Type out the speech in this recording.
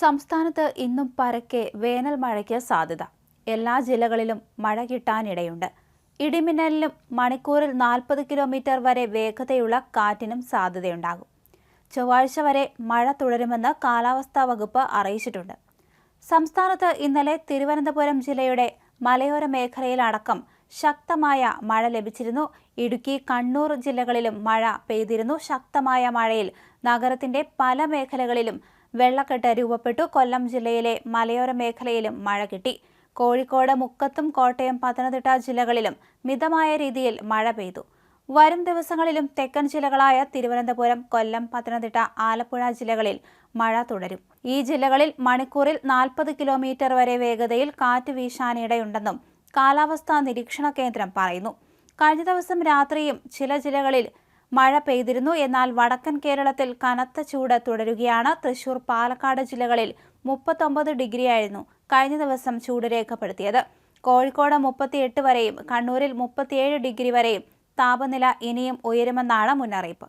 സംസ്ഥാനത്ത് ഇന്നും പരക്കെ വേനൽ മഴയ്ക്ക് സാധ്യത. എല്ലാ ജില്ലകളിലും മഴ കിട്ടാനിടയുണ്ട്. ഇടിമിന്നലിലും മണിക്കൂറിൽ നാൽപ്പത് കിലോമീറ്റർ വരെ വേഗതയുള്ള കാറ്റിനും സാധ്യതയുണ്ടാകും. ചൊവ്വാഴ്ച വരെ മഴ തുടരുമെന്ന് കാലാവസ്ഥാ വകുപ്പ് അറിയിച്ചിട്ടുണ്ട്. സംസ്ഥാനത്ത് ഇന്നലെ തിരുവനന്തപുരം ജില്ലയുടെ മലയോര മേഖലയിലടക്കം ശക്തമായ മഴ ലഭിച്ചിരുന്നു. ഇടുക്കി കണ്ണൂർ ജില്ലകളിലും മഴ പെയ്തിരുന്നു. ശക്തമായ മഴയിൽ നഗരത്തിന്റെ പല മേഖലകളിലും വെള്ളക്കെട്ട് രൂപപ്പെട്ടു. കൊല്ലം ജില്ലയിലെ മലയോര മേഖലയിലും മഴ കിട്ടി. കോഴിക്കോട് മുക്കത്തും കോട്ടയം പത്തനംതിട്ട ജില്ലകളിലും മിതമായ രീതിയിൽ മഴ പെയ്തു. വരും ദിവസങ്ങളിലും തെക്കൻ ജില്ലകളായ തിരുവനന്തപുരം കൊല്ലം പത്തനംതിട്ട ആലപ്പുഴ ജില്ലകളിൽ മഴ തുടരും. ഈ ജില്ലകളിൽ മണിക്കൂറിൽ നാൽപ്പത് കിലോമീറ്റർ വരെ വേഗതയിൽ കാറ്റ് വീശാനിടയുണ്ടെന്നും കാലാവസ്ഥാ നിരീക്ഷണ കേന്ദ്രം പറയുന്നു. കഴിഞ്ഞ ദിവസം രാത്രിയും ചില ജില്ലകളിൽ മഴ പെയ്തിരുന്നു. എന്നാൽ വടക്കൻ കേരളത്തിൽ കനത്ത ചൂട് തുടരുകയാണ്. തൃശൂർ പാലക്കാട് ജില്ലകളിൽ മുപ്പത്തൊമ്പത് ഡിഗ്രിയായിരുന്നു കഴിഞ്ഞ ദിവസം ചൂട് രേഖപ്പെടുത്തിയത്. കോഴിക്കോട് മുപ്പത്തിയെട്ട് വരെയും കണ്ണൂരിൽ മുപ്പത്തിയേഴ് ഡിഗ്രി വരെയും താപനില ഇനിയും ഉയരുമെന്നാണ് മുന്നറിയിപ്പ്.